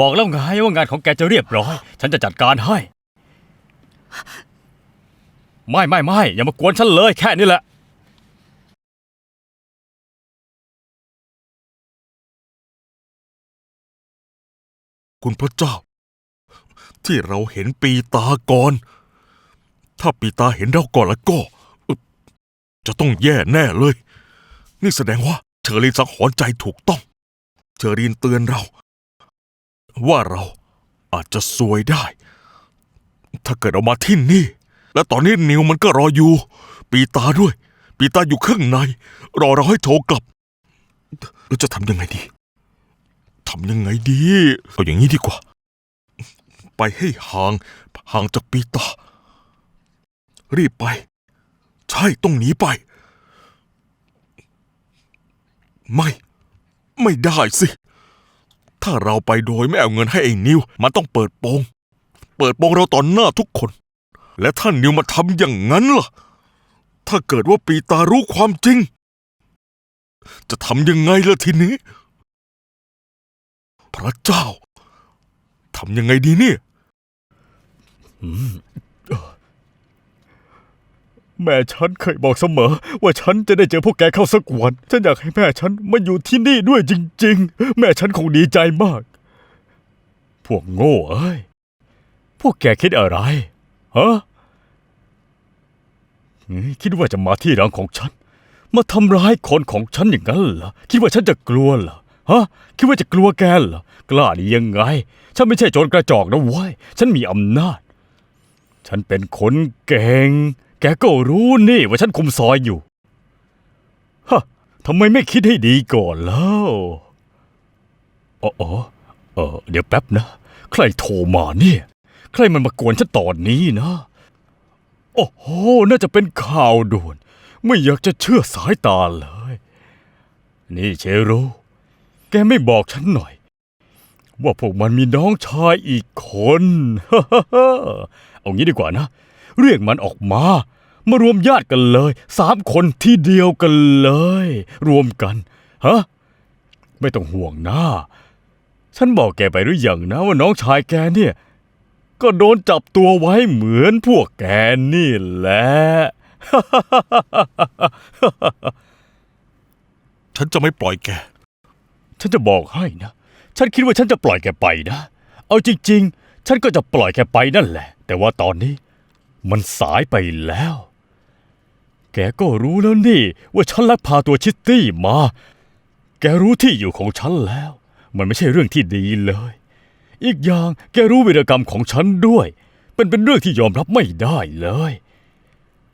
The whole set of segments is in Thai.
บอกแล้วไงว่างานของแกจะเรียบร้อย ฉันจะจัดการให้ ไม่ไม่ไม่อย่ามากวนฉันเลยแค่นี้แหละ คุณพระเจ้า ที่เราเห็นปีตาก่อน ถ้าปีตาเห็นเราก่อนแล้วก็ จะต้องแย่แน่เลย นี่แสดงว่าเชอรีนสังหรณ์ใจถูกต้อง เชอรีนเตือนเรา ว่าเราอาจจะซวยได้ ถ้าเกิดเรามาที่นี่ และตอนนี้นิวมันก็รออยู่ ปีตาด้วย ปีตาอยู่ข้างใน รอเราให้โทรกลับเราจะทำยังไงดีทำยังไงดี เอาอย่างนี้ดีกว่า ไปให้ห่าง ห่างจากปีตา รีบไป ใช่ต้องหนีไป ไม่ ไม่ได้สิ ถ้าเราไปโดยไม่เอาเงินให้ไอ้นิว มันต้องเปิดโปง เปิดโปงเราต่อหน้าทุกคน และถ้านิวมาทำอย่างนั้นล่ะ ถ้าเกิดว่าปีตารู้ความจริง จะทำยังไงล่ะทีนี้ พระเจ้าทำยังไงดีเนี่ย แม่ฉันเคยบอกเสมอ ว่าฉันจะได้เจอพวกแกเข้าสักวัน ฉันอยากให้แม่ฉันมาอยู่ที่นี่ด้วยจริง ๆ แม่ฉันคงดีใจมาก พวกโง่เอ้ย พวกแกคิดอะไร ฮะ คิดว่าจะมาที่รังของฉัน มาทำร้ายคนของฉันอย่างนั้นเหรอ คิดว่าฉันจะกลัวเหรอ ฮะ คิดว่าจะกลัวแกเหรอ กล้าดียังไง ฉันไม่ใช่โจรกระจอกนะเว้ย ฉันมีอำนาจ ฉันเป็นคนเก่ง แกก็รู้นี่ว่าฉันคุมซอยอยู่ ฮะทำไมไม่คิดให้ดีก่อนแล้วอ๋ออ๋อเออเดี๋ยวแป๊บนะ ใครโทรมาเนี่ย ใครมันมากวนฉันตอนนี้นะ โอ้โห น่าจะเป็นข่าวด่วน ไม่อยากจะเชื่อสายตาเลย นี่เชโรแกไม่บอกฉันหน่อย ว่าพวกมันมีน้องชายอีกคน เอางี้ดีกว่านะ เรียกมันออกมา มารวมญาติกันเลยสามคนที่เดียวกันเลย รวมกันฮะไม่ต้องห่วงนะฉันบอกแกไปหรือยังนะว่าน้องชายแกเนี่ย ก็โดนจับตัวไว้เหมือนพวกแกนี่แหละ ฉันจะไม่ปล่อยแก ฉันจะบอกให้นะ ฉันคิดว่าฉันจะปล่อยแกไปนะ เอาจริง ๆ ฉันก็จะปล่อยแกไปนั่นแหละ แต่ว่าตอนนี้ มันสายไปแล้ว แกก็รู้แล้วนี่ ว่าฉันลักพาตัวชิตตี้มา แกรู้ที่อยู่ของฉันแล้ว มันไม่ใช่เรื่องที่ดีเลย อีกอย่างแกรู้วีรกรรมของฉันด้วย เป็นเป็นเรื่องที่ยอมรับไม่ได้เลย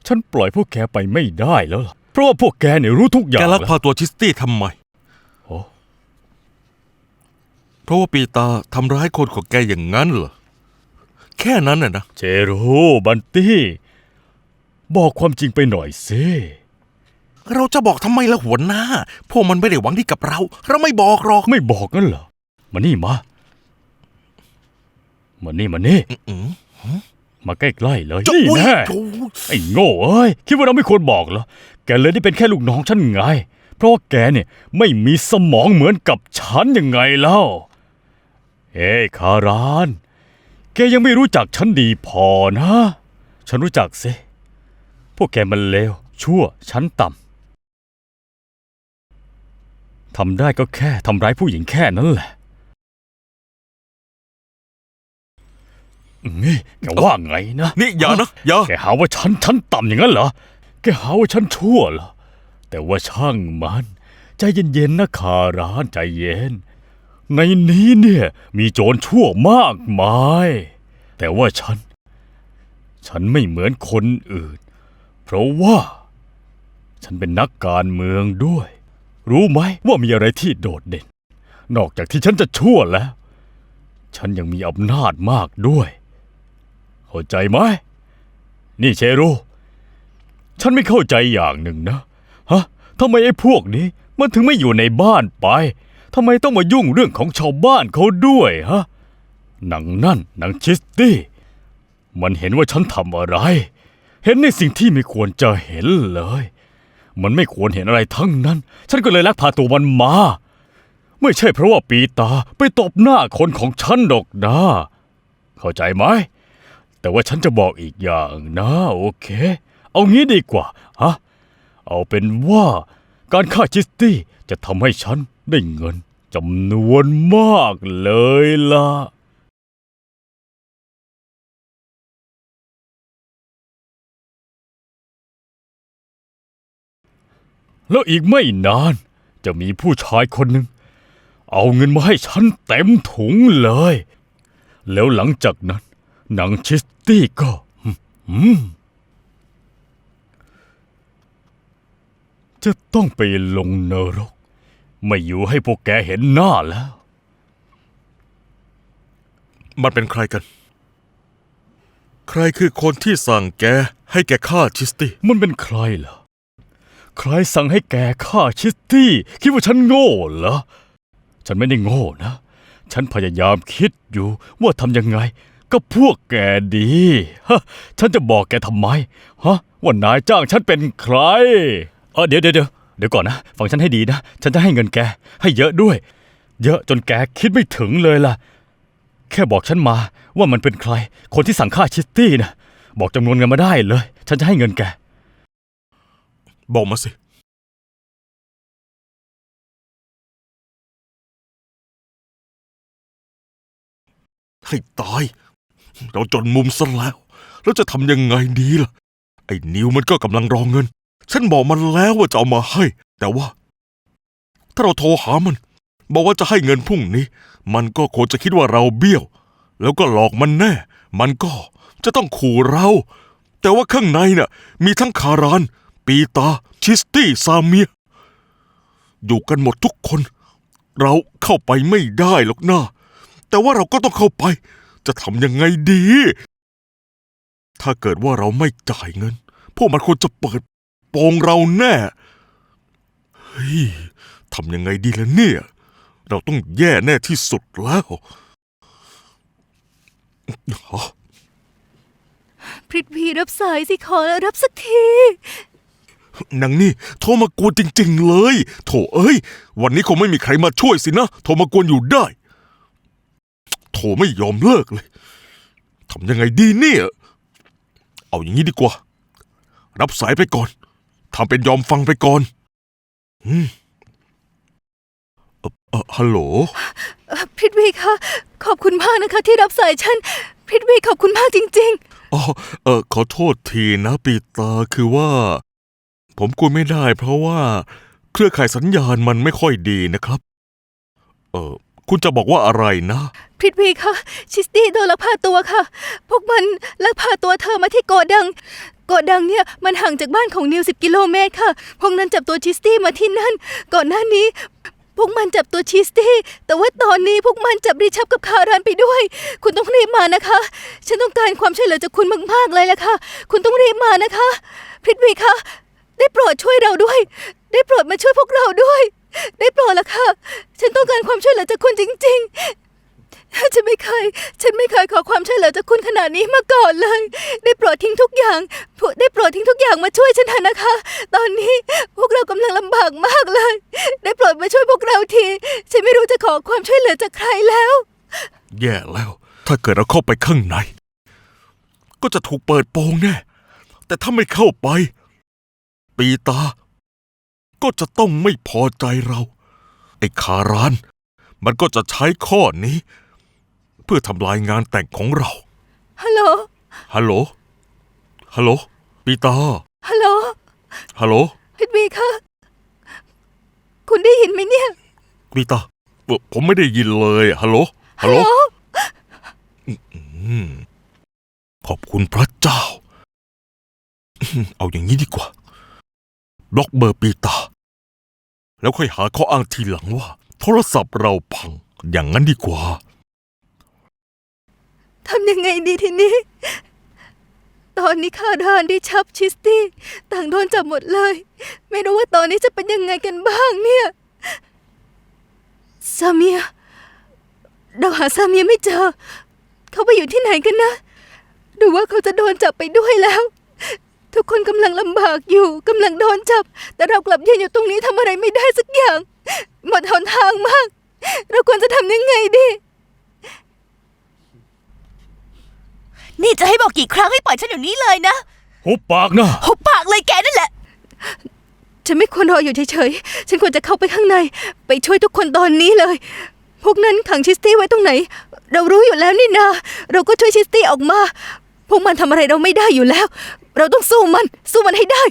ฉันปล่อยพวกแกไปไม่ได้แล้วล่ะ เพราะว่าพวกแกเนี่ยรู้ทุกอย่าแกงลักแล้วพาตัวชิสตี้ทำไมโอ้เพราะว่าปีตาทำร้ายคนของแกอย่างนั้นเหรอ แค่นั้นน่ะนะ เจโรบันตี้ บอกความจริงไปหน่อยสิเราจะบอกทำไมล่ะหัวหน้า พวกมันไม่ได้หวังดีกับเรา เราไม่บอกหรอกไม่บอกงั้นเหรอมานี่มามานี่มานี่อืมมาใกล้ๆเลยจะนี่อุ๊ยแน่โอ้ยไอ้โง่เอ้ยคิดว่าเราไม่ควรบอกเหรอแกเลยได้เป็นแค่ลูกน้องฉันไง เพราะว่าแกเนี่ยไม่มีสมองเหมือนกับฉันยังไงเล่าเฮ้ยคาราน แกยังไม่รู้จักฉันดีพอนะ ฉันรู้จักสิ พวกแกมันเลว ชั่วฉันต่ำ ทำได้ก็แค่ทำร้ายผู้หญิงแค่นั้นแหละนี่แกว่าไงนะนี่อย่านะอย่าแกหาว่าฉันฉันต่ำอย่างนั้นเหรอ แกหาว่าฉันชั่วเหรอ แต่ว่าช่างมัน ใจเย็นๆนะคารานใจเย็น ในนี้เนี่ยมีโจรชั่วมากมาย แต่ว่าฉัน ฉันไม่เหมือนคนอื่น เพราะว่า ฉันเป็นนักการเมืองด้วย รู้ไหมว่ามีอะไรที่โดดเด่น นอกจากที่ฉันจะชั่วแล้ว ฉันยังมีอำนาจมากด้วย เข้าใจไหม นี่เชโรฉันไม่เข้าใจอย่างหนึ่งนะ ฮะทำไมไอ้พวกนี้มันถึงไม่อยู่ในบ้านไป ทำไมต้องมายุ่งเรื่องของชาวบ้านเขาด้วยฮะหนังนั่นหนังชิสตี้ มันเห็นว่าฉันทำอะไร เห็นในสิ่งที่ไม่ควรจะเห็นเลย มันไม่ควรเห็นอะไรทั้งนั้น ฉันก็เลยลักพาตัวมันมา ไม่ใช่เพราะว่าปีตาไปตบหน้าคนของฉันดอกนะเข้าใจไหม แต่ว่าฉันจะบอกอีกอย่างนะโอเค เอางี้ดีกว่าฮะเอาเป็นว่าการฆ่าจิสตี้จะทำให้ฉัน ได้เงินจำนวนมากเลยล่ะแล้วอีกไม่นานจะมีผู้ชายคนหนึ่งเอาเงินมาให้ฉันเต็มถุงเลย แล้วหลังจากนั้นนางชิสตี้ก็จะต้องไปลงนรก ไม่อยู่ให้พวกแกเห็นหน้าแล้ว มันเป็นใครกัน ใครคือคนที่สั่งแกให้แกฆ่าชิสตี้ มันเป็นใครเหรอ ใครสั่งให้แกฆ่าชิสตี้ คิดว่าฉันโง่เหรอ ฉันไม่ได้โง่นะ ฉันพยายามคิดอยู่ว่าทำยังไงกับพวกแกดีฮะฉันจะบอกแกทำไม ฮะ ว่านายจ้างฉันเป็นใคร เออเดี๋ยวเดี๋ยวเดี๋ยว เดี๋ยวก่อนนะ ฟังฉันให้ดีนะ ฉันจะให้เงินแก ให้เยอะด้วย เยอะจนแกคิดไม่ถึงเลยล่ะ แค่บอกฉันมาว่ามันเป็นใคร คนที่สั่งฆ่าชิสตี้นะบอกจำนวนเงินมาได้เลย ฉันจะให้เงินแก บอกมาสิ ให้ตาย เราจนมุมซะแล้ว แล้วจะทำยังไงดีล่ะ ไอ้นิวมันก็กำลังรองเงิน ฉันบอกมันแล้วว่าจะเอามาให้ แต่ว่า ถ้าเราโทรหามัน บอกว่าจะให้เงินพรุ่งนี้ มันก็คงจะคิดว่าเราเบี้ยว แล้วก็หลอกมันแน่ มันก็จะต้องขู่เรา แต่ว่าข้างในน่ะ มีทั้งคาราน ปีตา ชิสตี้ซาเมีย อยู่กันหมดทุกคน เราเข้าไปไม่ได้หรอกนะแต่ว่าเราก็ต้องเข้าไป จะทำยังไงดี ถ้าเกิดว่าเราไม่จ่ายเงิน พวกมันควรจะเปิด โปงเราแน่ เฮ้ยทำยังไงดีล่ะเนี่ย เราต้องแย่แน่ที่สุดแล้วฮะพริตวีรับสายสิขอรับสักทีนางนี่โทรมากวนจริง ๆ เลย โถเอ้ย วันนี้คงไม่มีใครมาช่วยสินะ โทรมากวนอยู่ได้โทรไม่ยอมเลิกเลยทำยังไงดีเนี่ย เอาอย่างนี้ดีกว่า รับสายไปก่อน ทำเป็นยอมฟังไปก่อนอืมเอ่อเอ่อฮัลโหลพริตวีคะขอบคุณมากนะคะ ที่รับสายฉันพริตวีขอบคุณมากจริง อ๋อเออขอโทษทีนะปีตาคือว่า ผมกวนไม่ได้เพราะว่า เครือข่ายสัญญาณมันไม่ค่อยดีนะครับ เออคุณจะบอกว่าอะไรนะ ๆ พริตวีคะชิสตี้โดนลักพาตัวค่ะ พวกมันลักพาตัวเธอมาที่โกดัง โกดังเนี่ยมันห่างจากบ้านของนิวสิบกิโลเมตรค่ะ พวกนั้นจับตัวชิสตี้มาที่นั่น ก่อนหน้านี้ พวกมันจับตัวชิสตี้ แต่ว่าตอนนี้พวกมันจับริชับกับคารานไปด้วย คุณต้องรีบมานะคะ ฉันต้องการความช่วยเหลือจากคุณมากๆเลยละค่ะ คุณต้องรีบมานะคะพริตวีคะ ได้โปรดช่วยเราด้วย ได้โปรดมาช่วยพวกเราด้วย ได้โปรดละค่ะ ฉันต้องการความช่วยเหลือจากคุณจริง ๆ ฉันไม่เคย ฉันไม่เคยขอความช่วยเหลือจากคุณขนาดนี้มาก่อนเลย ได้โปรดทิ้งทุกอย่าง ได้โปรดทิ้งทุกอย่างมาช่วยฉันเถอะนะคะ ตอนนี้พวกเรากำลังลำบากมากเลย ได้โปรดมาช่วยพวกเราที ฉันไม่รู้จะขอความช่วยเหลือจากใครแล้ว แย่แล้ว ถ้าเกิดเราเข้าไปข้างใน ก็จะถูกเปิดโปงแน่ แต่ถ้าไม่เข้าไป ปีตา ก็จะต้องไม่พอใจเรา ไอ้คาราน มันก็จะใช้ข้อนี้ พื่อทำลายงานแต่งของเรา ฮัลโหล ฮัลโหล ฮัลโหล ปีตา ฮัลโหล ฮัลโหลพิทวีคะ คุณได้ยินไหมเนี่ย ปีตาเอ่อผมไม่ได้ยินเลย ฮัลโหล ฮัลโหล อืมขอบคุณพระเจ้าเอาอย่างนี้ดีกว่า บล็อกเบอร์ปีตา แล้วค่อยหาข้ออ้างทีหลังว่า โทรศัพท์เราพัง อย่างนั้นดีกว่า ทำยังไงดีทีนี้ ตอนนี้คารานดิชับชิสตี้ต่างโดนจับหมดเลย ไม่รู้ว่าตอนนี้จะเป็นยังไงกันบ้างเนี่ยซาเมียเราหาซาเมียไม่เจอ เขาไปอยู่ที่ไหนกันนะหรือว่าเขาจะโดนจับไปด้วยแล้ว ทุกคนกำลังลำบากอยู่กำลังโดนจับ แต่เรากลับยืนอยู่ตรงนี้ทำอะไรไม่ได้สักอย่าง หมดหนทางมาก เราควรจะทำยังไงดี นี่จะให้บอกกี่ครั้งให้ปล่อยฉันอยู่นี้เลยนะหุบปากนะหุบปากเลยแกนั่นแหละ ฉันไม่ควรรออยู่เฉยๆ ฉันควรจะเข้าไปข้างใน ไปช่วยทุกคนตอนนี้เลย พวกนั้นขังชิสตี้ไว้ตรงไหน เรารู้อยู่แล้วนี่นา เราก็ช่วยชิสตี้ออกมา พวกมันทำอะไรเราไม่ได้อยู่แล้ว เราต้องสู้มัน สู้มันให้ได้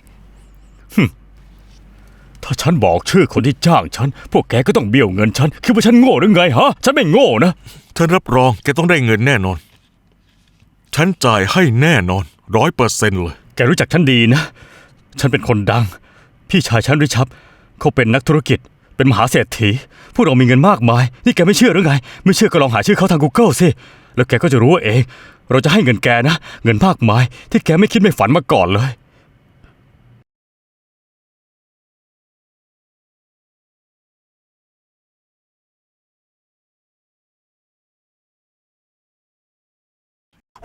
ถ้าฉันบอกชื่อคนที่จ้างฉัน พวกแกก็ต้องเบี้ยวเงินฉัน คิดว่าฉันโง่หรือไงฮะ ฉันไม่โง่นะ ฉันรับรองแกต้องได้เงินแน่นอน ฉันจ่ายให้แน่นอนร้อยเปอร์เซ็นต์เลย แกรู้จักฉันดีนะ ฉันเป็นคนดัง พี่ชายฉันริชับ เขาเป็นนักธุรกิจ เป็นมหาเศรษฐี พวกเรามีเงินมากมาย นี่แกไม่เชื่อหรือไง ไม่เชื่อก็ลองหาชื่อเขาทาง Google สิ แล้วแกก็จะรู้เอง เราจะให้เงินแกนะ เงินมากมาย ที่แกไม่คิดไม่ฝันมาก่อนเลย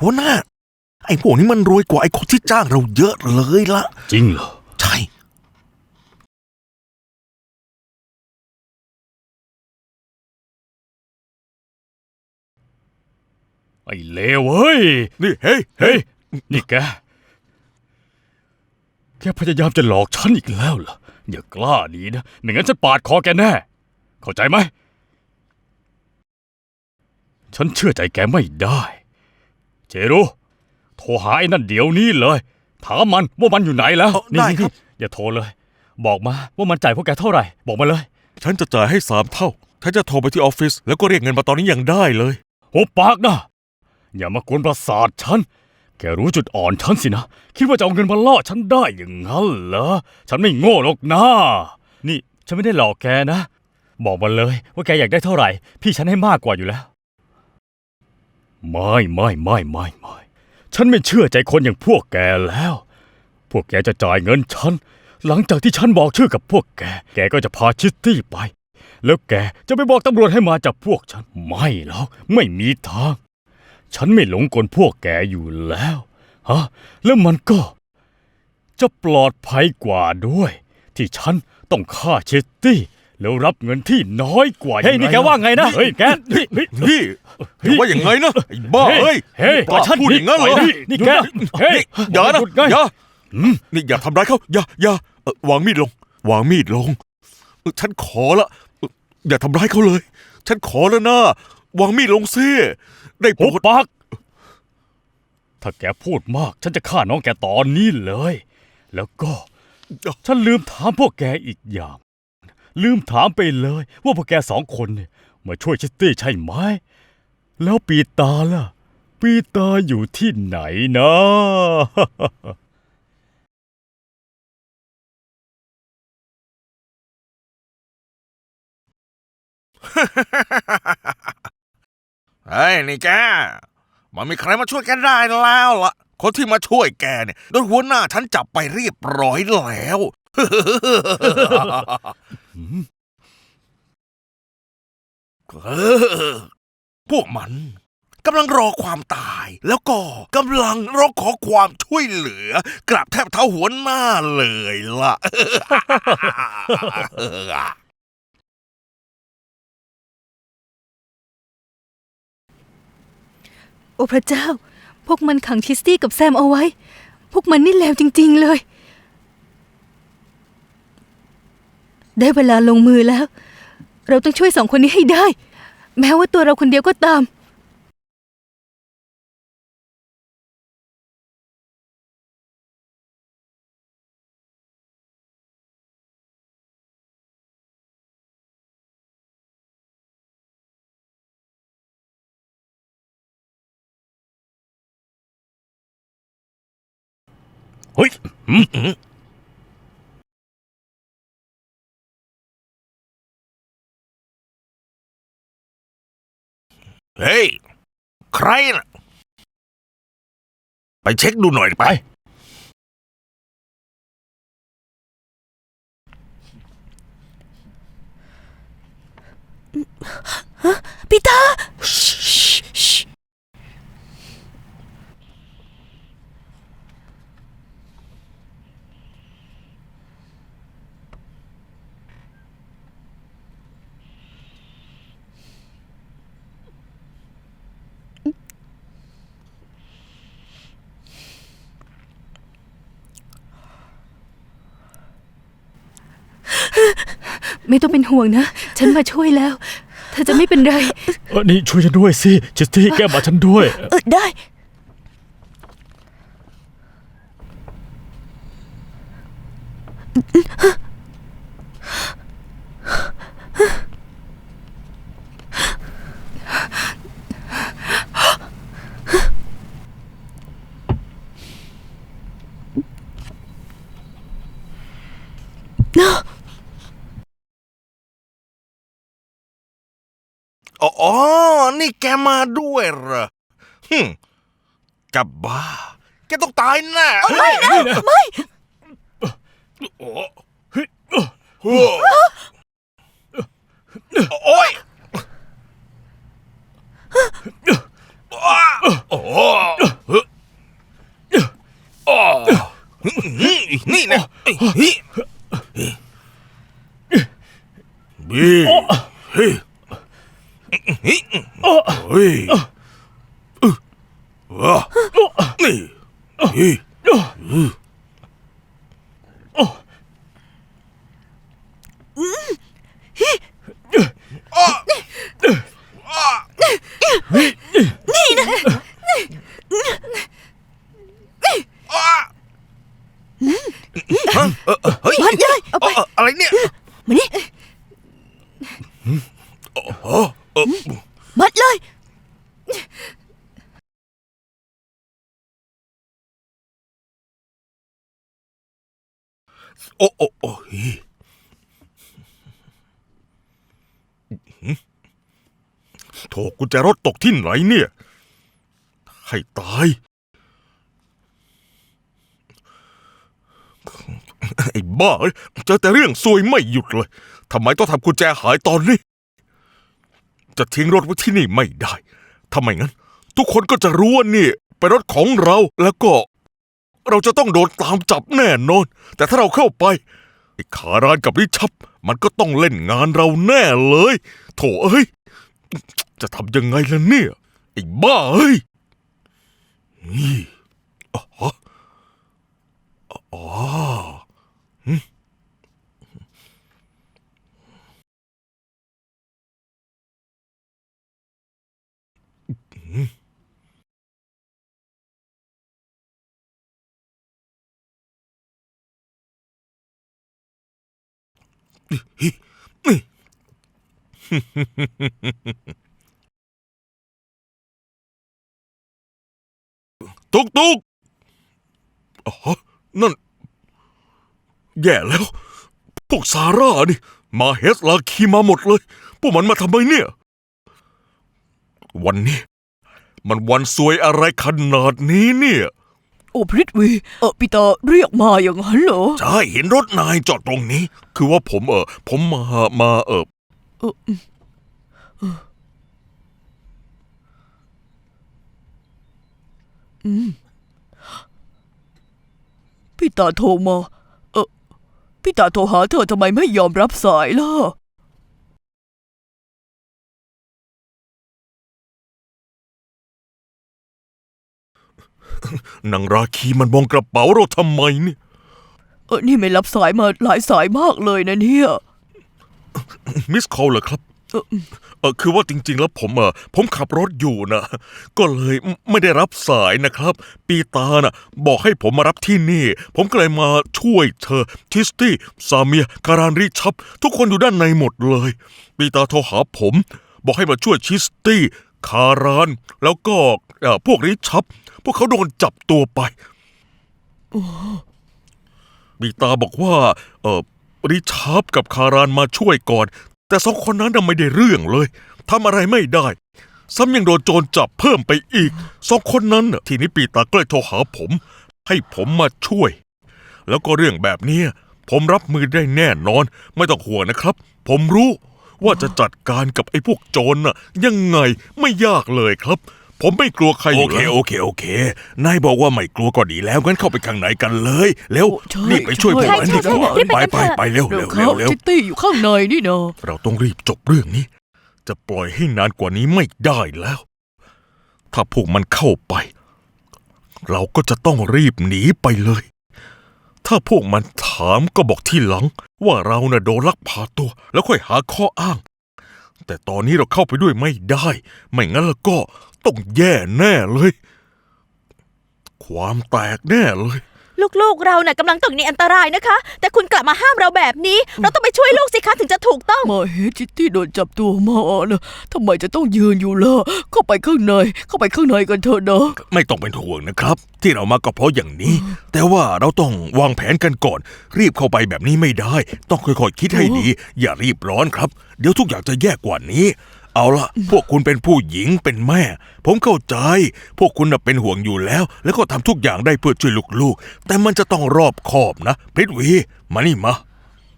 หัวหน้า ไอ้พวกนี้มันรวยกว่าไอ้คนที่จ้างเราเยอะเลยละจริงเหรอ ใช่ ไอ้เลวเฮ้ย นี่เฮ้ยเฮ้ย นี่แก แกพยายามจะหลอกฉันอีกแล้วเหรอ อย่ากล้าดีนะไม่งั้นฉันปาดคอแกแน่ เข้าใจไหม ฉันเชื่อใจแกไม่ได้ เจรุโทรหาไอ้นั่นเดี๋ยวนี้เลย ถามมันว่ามันอยู่ไหนแล้วเอานี่ได้นี่ครับอย่าโทรเลย บอกมาว่ามันจ่ายพวกแกเท่าไหร่ บอกมาเลยฉันจะจ่ายให้สามเท่า ฉันจะโทรไปที่ออฟฟิศแล้วก็เรียกเงินมาตอนนี้ยังได้เลย หุบปากนะอย่ามากวนประสาทฉัน แกรู้จุดอ่อนฉันสินะ คิดว่าจะเอาเงินมาล่อฉันได้อย่างนั้นเหรอ ฉันไม่โง่หรอกนะนี่ฉันไม่ได้หลอกแกนะ บอกมาเลยว่าแกอยากได้เท่าไหร่ พี่ฉันให้มากกว่าอยู่แล้ว ไม่ไม่ไม่ไม่ไม่ฉันไม่เชื่อใจคนอย่างพวกแกแล้ว พวกแกจะจ่ายเงินฉัน หลังจากที่ฉันบอกชื่อกับพวกแก แกก็จะพาชิตตี้ไป แล้วแกจะไปบอกตำรวจให้มาจับพวกฉัน ไม่หรอกไม่มีทาง ฉันไม่หลงกลพวกแกอยู่แล้ว ฮะ แล้วมันก็ จะปลอดภัยกว่าด้วย ที่ฉันต้องฆ่าชิตตี้ แล้วรับเงินที่น้อยกว่าเฮ้ยนี่แกว่าไงนะเฮ้ยแกนี่เฮ้ยนี่อย่าว่าอย่างไงนะไอ้บ้าเฮ้ยเฮ้ยกล้าพูดอย่างนั้นเหรอนี่นี่แกเฮ้ยอย่านะหยุดไงอย่านี่อย่าทำร้ายเขาอย่าอย่าเอ่อวางมีดลง วางมีดลงเอ่อฉันขอละเอ่ออย่าทำร้ายเขาเลย ฉันขอแล้วนะวางมีดลงซิได้โปรหุบดปากถ้าแกพูดมาก ฉันจะฆ่าน้องแกตอนนี้เลย แล้วก็ ฉันลืมถามพวกแกอีกอย่าง ลืมถามไปเลยว่าพวกแกสองคนเนี่ยมาช่วยชิตตี้ใช่ไหม แล้วปีตาล่ะ ปีตาอยู่ที่ไหนนะ เฮ้ยนี่แก มันมีใครมาช่วยแกได้แล้วล่ะ คนที่มาช่วยแกเนี่ยโดนหัวหน้าฉันจับไปเรียบร้อยแล้ว เออพวกมันกำลังรอความตาย แล้วก็กำลังร้องขอความช่วยเหลือกราบแทบเท้าหัวหน้าเลยล่ะ โอ้พระเจ้า พวกมันขังชิสตี้กับแซมเอาไว้ พวกมันนี่เลวจริง ๆ เลย ได้เวลาลงมือแล้ว เราต้องช่วยสองคนนี้ให้ได้ แม้ว่าตัวเราคนเดียวก็ตาม เฮ้ย เฮ้ย ใครน่ะ ไปเช็คดูหน่อยไป ปีเตอร์ เไม่ต้องเป็นห่วงนะ ฉันมาช่วยแล้ว เธอจะไม่เป็นไร เออนี่ช่วยฉันด้วยสิจิสตี้แก้มาฉันด้วย เออได้ อ๋อ นี่แกมาด้วยเหรอฮึกับบ้า แกต้องตายแน่ไม่นะไม่โอ้เฮ้ยโอ้ยโอ้นี่นะเฮ้ยบีเฮ้ย เฮ้ย เฮ้ยว้านี่เฮ้ยฮะเออเออเฮ้ย มัดเลย เออเอออะไรเนี่ย มานี่ อ๋อเออ มัดเลย โอ้โอ้โอ้ยโถกุญแจรถตกที่ไหนเนี่ย ให้ตาย ไอ้บ้าเอ้เจอแต่เรื่องซวยไม่หยุดเลย ทำไมต้องทำกุญแจหายตอนนี้ จะทิ้งรถไว้ที่นี่ไม่ได้ ทำไมงั้น ทุกคนก็จะรู้ว่านี่เป็นรถของเราแล้วก็ เราจะต้องโดนตามจับแน่นอน แต่ถ้าเราเข้าไปไอ้ขารานกับริชับ มันก็ต้องเล่นงานเราแน่เลย โถเอ้ย จะทำยังไงล่ะเนี่ย ไอ้บ้าเอ้ยนี่อ๋ออ๋อหึหึฮินี่ ตุกตุกอ๋อนั่น แย่แล้ว พวกซาร่านี่ มาเฮสลาคีมาหมดเลย พวกมันมาทำไมเนี่ย วันนี้ มันวันสวยอะไรขนาดนี้เนี่ย โอ้พริตวีเออปีเตอร์เรียกมาอย่างนั้นเหรอ ใช่เห็นรถนายจอดตรงนี้ คือว่าผมเออผมมามาเออเอออืมเอออืมพี่ตาโทรมา เออพี่ตาโทรหาเธอทำไมไม่ยอมรับสายล่ะ นางราคีมันมองกระเป๋าเราทำไมเนี่ยเออนี่ไม่รับสายมาหลายสายมากเลยนะเนี่ยมิสคอลเหรอครับเอออืมเออคือว่าจริง ๆ แล้วผมเออผมขับรถอยู่นะก็เลยไม่ไม่ได้รับสายนะครับ ปีตาน่ะ บอกให้ผมมารับที่นี่ ผมก็เลยมาช่วยเธอ ทิสตี้ซาเมียการานริชับ ทุกคนอยู่ด้านในหมดเลย ปีตาโทรหาผม บอกให้มาช่วยชิสตี้ คาราน แล้วก็เอ่อพวกริชับ พวกเขาโดนจับตัวไปปีตาบอกว่า เออริชับกับคารานมาช่วยก่อน แต่สองคนนั้นน่ะไม่ได้เรื่องเลยทำอะไรไม่ได้ ซ้ำยังโดนโจรจับเพิ่มไปอีกสองคนนั้นน่ะทีนี้ปีตาก็เลยโทรหาผม ให้ผมมาช่วย แล้วก็เรื่องแบบเนี้ยผมรับมือได้แน่นอน ไม่ต้องห่วงนะครับ ผมรู้ ว่าจะจัดการกับไอ้พวกโจรน่ะ ยังไงไม่ยากเลยครับ ผมไม่กลัวใครอโอยู่เคแล้ว โอเคโอเคนายบอกว่าไม่กลัวก็ดีแล้วงั้นเข้าไปข้างในกันเลยเร็วโอ้ใช่รีบไปช่วยพวกนั้นใช่ดีกว่าใช่ใช่ไปไปไปเร็วเร็เร็ววเข้าเร็วเร็วจิตตี้อยู่ข้างในนี่เนาะเราต้องรีบจบเรื่องนี้ จะปล่อยให้นานกว่านี้ไม่ได้แล้ว ถ้าพวกมันเข้าไป เราก็จะต้องรีบหนีไปเลย ถ้าพวกมันถามก็บอกที่หลัง ว่าเราน่ะโดนลักพาตัว แล้วค่อยหาข้ออ้าง แต่ตอนนี้เราเข้าไปด้วยไม่ได้ ไม่งั้นแล้วก็ต้องแย่แน่เลย ความแตกแน่เลย ลูกๆเราน่ะกำลังตกในอันตรายนะคะ แต่คุณกลับมาห้ามเราแบบนี้ เราต้องไปช่วยลูกสิคะถึงจะถูกต้อง มาเห็นชิตตี้โดนจับตัวมานะทำไมจะต้องยืนอยู่ล่ะเข้าไปข้างใน เข้าไปข้างในกันเถอะนะไม่ต้องเป็นห่วงนะครับ ที่เรามาก็เพราะอย่างนี้ แต่ว่าเราต้องวางแผนกันก่อน รีบเข้าไปแบบนี้ไม่ได้ ต้องค่อยๆคิดให้ดี อย่ารีบร้อนครับ เดี๋ยวทุกอย่างจะแย่กว่านี้ เอาละพวกคุณเป็นผู้หญิงเป็นแม่ ผมเข้าใจ พวกคุณน่ะเป็นห่วงอยู่แล้ว แล้วก็ทำทุกอย่างได้เพื่อช่วยลูกๆ แต่มันจะต้องรอบคอบนะพริตวี มานี่มา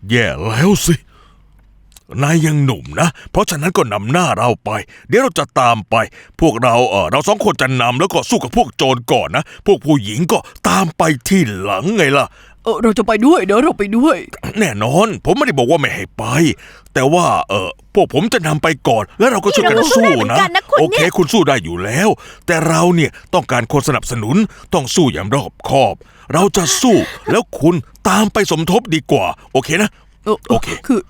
แย่แล้วสิ นายยังหนุ่มนะ เพราะฉะนั้นก็นำหน้าเราไป เดี๋ยวเราจะตามไป พวกเราเออเราสองคนจะนำแล้วก็สู้กับพวกโจรก่อนนะ พวกผู้หญิงก็ตามไปที่หลังไงล่ะ ออเราจะไปด้วยเดี๋ยวเราไปด้วย แน่นอน ผมไม่ได้บอกว่าไม่ให้ไป แต่ว่าเออพวกผมจะนำไปก่อน แล้วเราก็ช่วยกันนี่เราก็สู้ได้เหมือนนะกันนะคุณโอเคเนี่ยคุณสู้ได้อยู่แล้ว แต่เราเนี่ยต้องการคนสนับสนุนต้องสู้อย่างรอบคอบ เราจะสู้แล้วคุณตามไปสมทบดีกว่า โอเคนะเออโอเคคือ